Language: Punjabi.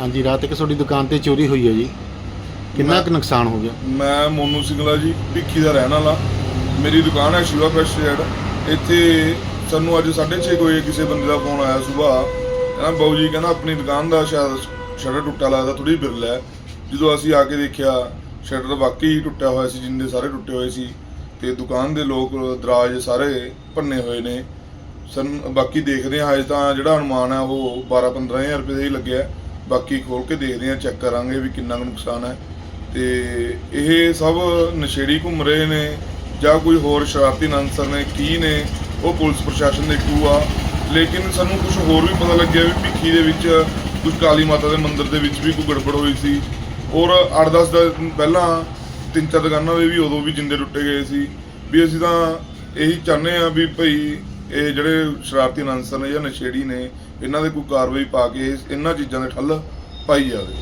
ਹਾਂਜੀ ਰਾਤ ਇੱਕ ਤੁਹਾਡੀ ਦੁਕਾਨ ਤੇ ਚੋਰੀ ਹੋਈ ਹੈ ਜੀ। ਕਿੰਨਾ ਕੁ ਨੁਕਸਾਨ ਹੋ ਗਿਆ? ਮੈਂ ਮੋਨੂ ਸਿੰਘਲਾ ਜੀ ਭਿੱਖੀ ਦਾ ਰਹਿਣ ਵਾਲਾ। ਮੇਰੀ ਦੁਕਾਨ ਹੈ ਸ਼ਿਵਾ ਫਰੈਸ਼ ਰੇਡ ਇੱਥੇ ਸਾਨੂੰ ਅੱਜ 6:30 ਵਜੇ ਕਿਸੇ ਬੰਦੇ ਦਾ ਫੋਨ ਆਇਆ ਸਵੇਰ ਕਹਿੰਦਾ ਬਾਊ ਜੀ ਕਹਿੰਦਾ ਆਪਣੀ ਦੁਕਾਨ ਦਾ ਸ਼ਾਇਦ ਸ਼ਟਰ ਟੁੱਟਾ ਲੱਗਦਾ ਥੋੜੀ ਬਿਰਲ ਹੈ। ਜਦੋਂ ਅਸੀਂ ਆ ਕੇ ਦੇਖਿਆ ਸ਼ਟਰ ਵਾਕਈ ਹੀ ਟੁੱਟਿਆ ਹੋਇਆ ਸੀ ਜਿੰਦੇ ਸਾਰੇ ਟੁੱਟੇ ਹੋਏ ਸੀ। ਤੇ ਦੁਕਾਨ ਦੇ ਲੋਕ ਦਰਾਜ ਸਾਰੇ ਭੰਨੇ ਹੋਏ ਨੇ। ਸਨ ਬਾਕੀ ਦੇਖਦੇ ਹਾਂ ਹਜੇ ਤਾਂ ਜਿਹੜਾ ਅਨੁਮਾਨ ਹੈ ਉਹ 12-15000 ਰੁਪਏ ਦਾ ਹੀ ਲੱਗਿਆ। ਬਾਕੀ ਖੋਲ ਕੇ ਦੇਖਦੇ ਹਾਂ ਚੈੱਕ ਕਰਾਂਗੇ ਵੀ ਕਿੰਨਾ ਕੁ ਨੁਕਸਾਨ ਹੈ। ਤੇ ਇਹ ਸਭ ਨਸ਼ੇੜੀ ਘੁੰਮ ਰਹੇ ਨੇ ਜਾਂ ਕੋਈ ਹੋਰ ਸ਼ਰਾਰਤੀ ਅਨਸਰ ਨੇ, ਕੀ ਨੇ, ਉਹ ਪੁਲਿਸ ਪ੍ਰਸ਼ਾਸਨ ਦੇ ਥਰੂ ਆ। ਲੇਕਿਨ ਸਾਨੂੰ ਕੁਝ ਹੋਰ ਵੀ ਪਤਾ ਲੱਗਿਆ ਵੀ ਭਿੱਖੀ ਦੇ ਵਿੱਚ ਕੁਝ ਕਾਲੀ ਮਾਤਾ ਦੇ ਮੰਦਿਰ ਦੇ ਵਿੱਚ ਵੀ ਕੋਈ ਗੜਬੜ ਹੋਈ ਸੀ। ਔਰ 8-10 ਦਿਨ ਪਹਿਲਾਂ ਤਿੰਨ ਚਾਰ ਦੁਕਾਨਾਂ ਦੇ ਵੀ ਉਦੋਂ ਵੀ ਜਿੰਦੇ ਟੁੱਟੇ ਗਏ ਸੀ। ਵੀ ਅਸੀਂ ਤਾਂ ਇਹੀ ਚਾਹੁੰਦੇ ਆ ਵੀ ਭਈ ਇਹ ਜਿਹੜੇ ਸ਼ਰਾਰਤੀ ਅਨਸਰ ਨੇ ਜਾਂ ਨਸ਼ੇੜੀ ਨੇ, ਇਹਨਾਂ ਦੇ ਕੋਈ ਕਾਰਵਾਈ ਪਾ ਕੇ ਇਹਨਾਂ ਚੀਜ਼ਾਂ ਦੇ ਠੱਲ ਪਾਈ ਜਾਵੇ।